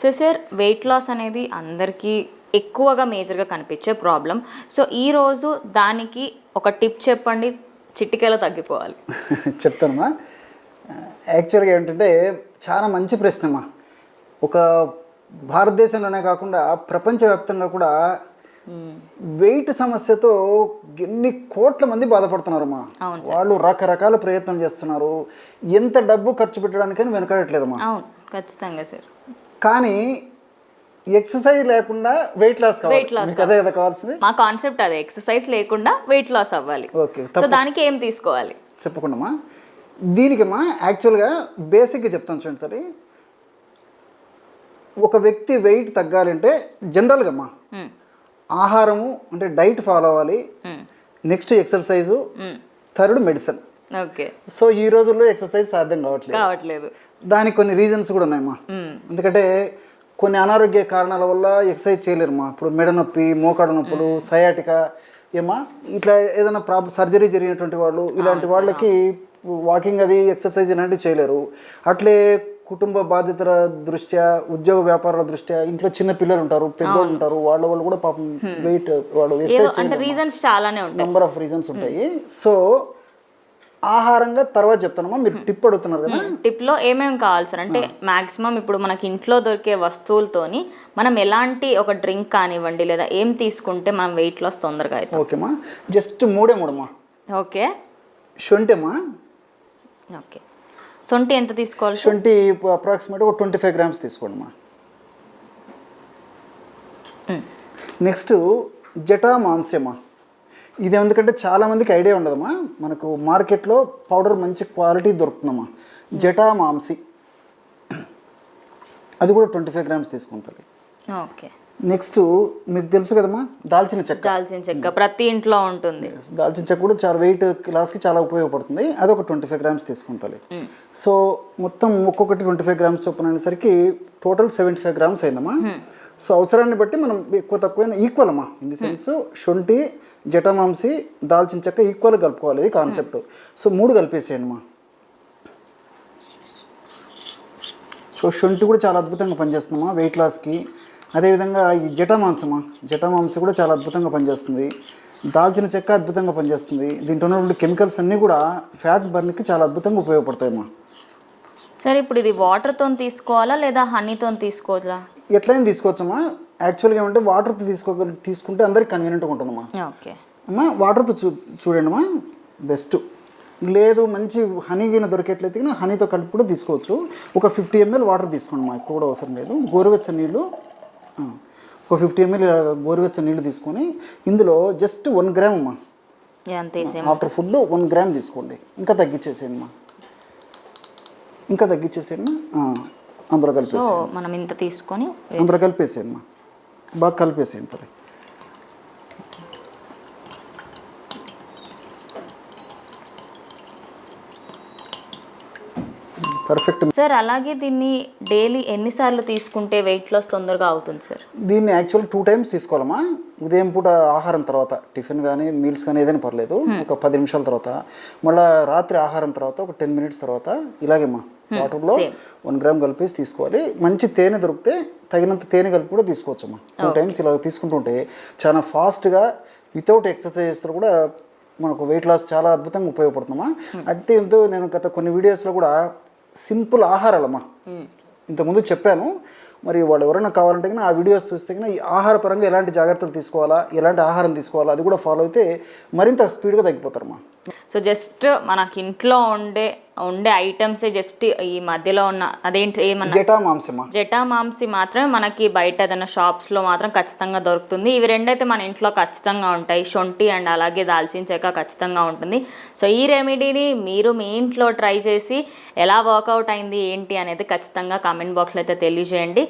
So sir weight loss అనేది అందరికీ ఎక్కువగా మేజర్గా కనిపించే ప్రాబ్లం సో ఈరోజు దానికి ఒక టిప్ చెప్పండి చిటికెలో తగ్గిపోవాలి. చెప్తానమ్మా. యాక్చువల్గా ఏంటంటే చాలా మంచి ప్రశ్నమ్మా. ఒక భారతదేశంలోనే కాకుండా ప్రపంచవ్యాప్తంగా కూడా వెయిట్ సమస్యతో ఎన్ని కోట్ల మంది బాధపడుతున్నారమ్మా. అవును వాళ్ళు రకరకాల ప్రయత్నం చేస్తున్నారు. ఎంత డబ్బు ఖర్చు పెట్టడానికని వెనకడట్లేదమ్మా. ఖచ్చితంగా సార్. కానీ ఎక్సర్సైజ్ లేకుండా వెయిట్ లాస్ loss మీకు అదే కదా కావాల్సింది? మా కాన్సెప్ట్ అదే ఎక్సర్సైజ్ లేకుండా వెయిట్ లాస్ అవ్వాలి. ఓకే సో దానికి ఏం తీసుకోవాలి? చెప్పకుండామా? దీనికమ్మా యాక్చువల్గా బేసిక్గా చెప్తాను చూడండి ఒక వ్యక్తి వెయిట్ తగ్గాలంటే జనరల్గా అమ్మా మ్మ్. ఆహారము అంటే డైట్ ఫాలో అవ్వాలి. Next exercise. Third medicine okay. So ఈ రోజుల్లో ఎక్సర్సైజ్ సాధ్యం కావట్లేదు. కావట్లేదు. దానికి కొన్ని రీజన్స్ కూడా ఉన్నాయమ్మా మ్మ్. ఎందుకంటే కొన్ని అనారోగ్య కారణాల వల్ల ఎక్సర్సైజ్ చేయలేరమ్మా ఇప్పుడు మెడ నొప్పి మోకాడు నొప్పులు సయాటిక ఏమా? ఇట్లా ఏదైనా ప్రాబ్లం సర్జరీ జరిగినటువంటి వాళ్ళు ఇలాంటి వాళ్ళకి వాకింగ్ అది ఎక్సర్సైజ్ ఇలాంటివి చేయలేరు. అట్లే కుటుంబ బాధ్యతల దృష్ట్యా ఉద్యోగ వ్యాపారాల దృష్ట్యా ఇంట్లో చిన్న పిల్లలు ఉంటారు పెద్దోళ్ళు ఉంటారు వాళ్ళ వాళ్ళు కూడా పాపం వెయిట్ వాళ్ళు ఎక్సర్సైజ్ రీజన్స్ చాలానే ఉంటాయి. నెంబర్ ఆఫ్ రీజన్స్ ఉంటాయి. సో ఆహారంగా తర్వాత చెప్తానమ్మా. మీరు టిప్ అడుగుతున్నారు కదా. టిప్లో ఏమేమి కావాలి సార్? అంటే మాక్సిమం ఇప్పుడు మనకి ఇంట్లో దొరికే వస్తువులతోని మనం ఎలాంటి ఒక డ్రింక్ కానివ్వండి లేదా ఏం తీసుకుంటే మనం వెయిట్ లాస్ తొందరగా అవుతాం. ఓకేమ్మా జస్ట్ మూడే మూడమ్మా. ఓకే. శొంఠిమ్మా ఓకే. సొంటి ఎంత తీసుకోవాలి? శొంఠి అప్రాక్సిమేట్ ఒక ట్వంటీ ఫైవ్ గ్రామ్స్ తీసుకోండిమ్మా. మ్మ్. నెక్స్ట్ జటా మాంసమ్మా ఇది ఎందుకంటే చాలామందికి ఐడియా ఉండదమ్మా. మనకు మార్కెట్లో పౌడర్ మంచి క్వాలిటీ దొరుకుతుందమ్మా. జటా మాంసి. అది కూడా ట్వంటీ ఫైవ్ గ్రామ్స్ తీసుకుంటుంది ఓకే. నెక్స్ట్ మీకు తెలుసు కదమ్మా దాల్చిన చెక్క. దాల్చిన చెక్క ప్రతి ఇంట్లో ఉంటుంది. దాల్చిన చెక్క కూడా చాలా వెయిట్ క్లాస్కి చాలా ఉపయోగపడుతుంది. అది ఒక ట్వంటీ ఫైవ్ గ్రామ్స్ తీసుకుంటాలి సో మొత్తం ఒక్కొక్కటి ట్వంటీ ఫైవ్ గ్రామ్స్ చొప్పున అనేసరికి టోటల్ సెవెంటీ ఫైవ్ గ్రామ్స్ అయిందమ్మా. సో అవసరాన్ని బట్టి మనం ఎక్కువ తక్కువైనా ఈక్వల్ అమ్మా. ఇన్ ది సెన్స్ శొంఠి జటమాంసి దాల్చిన చెక్క ఈక్వల్ కలుపుకోవాలి ఇది కాన్సెప్ట్ సో మూడు కలిపేసేయండి అమ్మా సో శొంఠి కూడా చాలా అద్భుతంగా పనిచేస్తుందమ్మా వెయిట్ లాస్కి అదేవిధంగా ఈ జటమాంసమా జటమాంస కూడా చాలా అద్భుతంగా పనిచేస్తుంది. దాల్చిన చెక్క అద్భుతంగా పనిచేస్తుంది. దీంట్లో ఉన్నటువంటి కెమికల్స్ అన్నీ కూడా ఫ్యాట్ బర్న్కి చాలా అద్భుతంగా ఉపయోగపడతాయమ్మా. సరే ఇప్పుడు ఇది వాటర్తో తీసుకోవాలా లేదా హనీతో తీసుకోవాలా? ఎట్లయినా తీసుకోవచ్చమ్మా. యాక్చువల్గా ఏమంటే వాటర్తో తీసుకో తీసుకుంటే అందరికి కన్వీనియంట్గా ఉంటుందమ్మా. ఓకే. అమ్మా వాటర్తో చూ చూడండి అమ్మా బెస్ట్ లేదు మంచి హనీ గిన దొరికేట్లయితే గిన హనీతో కలిపి కూడా తీసుకోవచ్చు. ఒక ఫిఫ్టీ ఎంఎల్ వాటర్ తీసుకోండి మా ఎక్కువ కూడా అవసరం లేదు. గోరువెచ్చని నీళ్ళు ఒక ఫిఫ్టీ ఎంఎల్ గోరువెచ్చని నీళ్ళు తీసుకొని ఇందులో జస్ట్ వన్ గ్రామ్ అమ్మా. ఆఫ్టర్ ఫుడ్ వన్ గ్రామ్ తీసుకోండి. ఇంకా తగ్గించేసేయండి అమ్మా. ఇంకా తగ్గించేసేయండి ఆ, అందులో కలిపేసి మనం ఇంత తీసుకొని అందులో కలిపేసేయండి అమ్మా బాగా కలిపేసేయండి తల్లి. పర్ఫెక్ట్ సార్ అలాగే దీన్ని డైలీ ఎన్నిసార్లు తీసుకుంటే వెయిట్ లాస్ తొందరగా అవుతుంది సార్ దీన్ని యాక్చువల్ టూ టైమ్స్ తీసుకోవాలమ్మా. ఉదయం పూట ఆహారం తర్వాత టిఫిన్ కానీ మీల్స్ కానీ ఏదైనా పర్లేదు. ఒక పది నిమిషాల తర్వాత మళ్ళీ రాత్రి ఆహారం తర్వాత ఒక టెన్ మినిట్స్ తర్వాత ఇలాగేమ్మా. వాటర్లో వన్ గ్రామ్ కలిపేసి తీసుకోవాలి. మంచి తేనె దొరికితే తగినంత తేనె కలిపి కూడా తీసుకోవచ్చమ్మా. టూ టైమ్స్ ఇలా తీసుకుంటుంటే చాలా ఫాస్ట్గా వితౌట్ ఎక్సర్సైజెస్తో కూడా మనకు వెయిట్ లాస్ చాలా అద్భుతంగా ఉపయోగపడుతుందమ్మా. అయితే ఎంతో నేను గత కొన్ని వీడియోస్లో కూడా సింపుల్ ఆహారాలమ్మా. ఇంతకుముందు చెప్పాను మరి వాళ్ళు ఎవరైనా కావాలంటే కన్నా ఆ వీడియోస్ చూస్తే కన్నా ఈ ఆహార పరంగా ఎలాంటి జాగ్రత్తలు తీసుకోవాలా ఎలాంటి ఆహారం తీసుకోవాలా అది కూడా ఫాలో అయితే మరింత స్పీడ్గా తగ్గిపోతారమ్మా. సో జస్ట్ మనకి ఇంట్లో ఉండే ఉండే ఐటమ్సే జస్ట్ ఈ మధ్యలో ఉన్న అదేంటి ఏమన్నా? జటా మాంసమా? జటా మాంసి మాత్రమే మనకి బయట ఏదైనా షాప్స్లో మాత్రం ఖచ్చితంగా దొరుకుతుంది. ఇవి రెండైతే మన ఇంట్లో ఖచ్చితంగా ఉంటాయి. శొంఠి అండ్ అలాగే దాల్చిన చెక్క ఖచ్చితంగా ఉంటుంది. సో ఈ రెమెడీని మీరు మీ ఇంట్లో ట్రై చేసి ఎలా వర్కౌట్ అయింది ఏంటి అనేది ఖచ్చితంగా కామెంట్ బాక్స్లో అయితే తెలియజేయండి.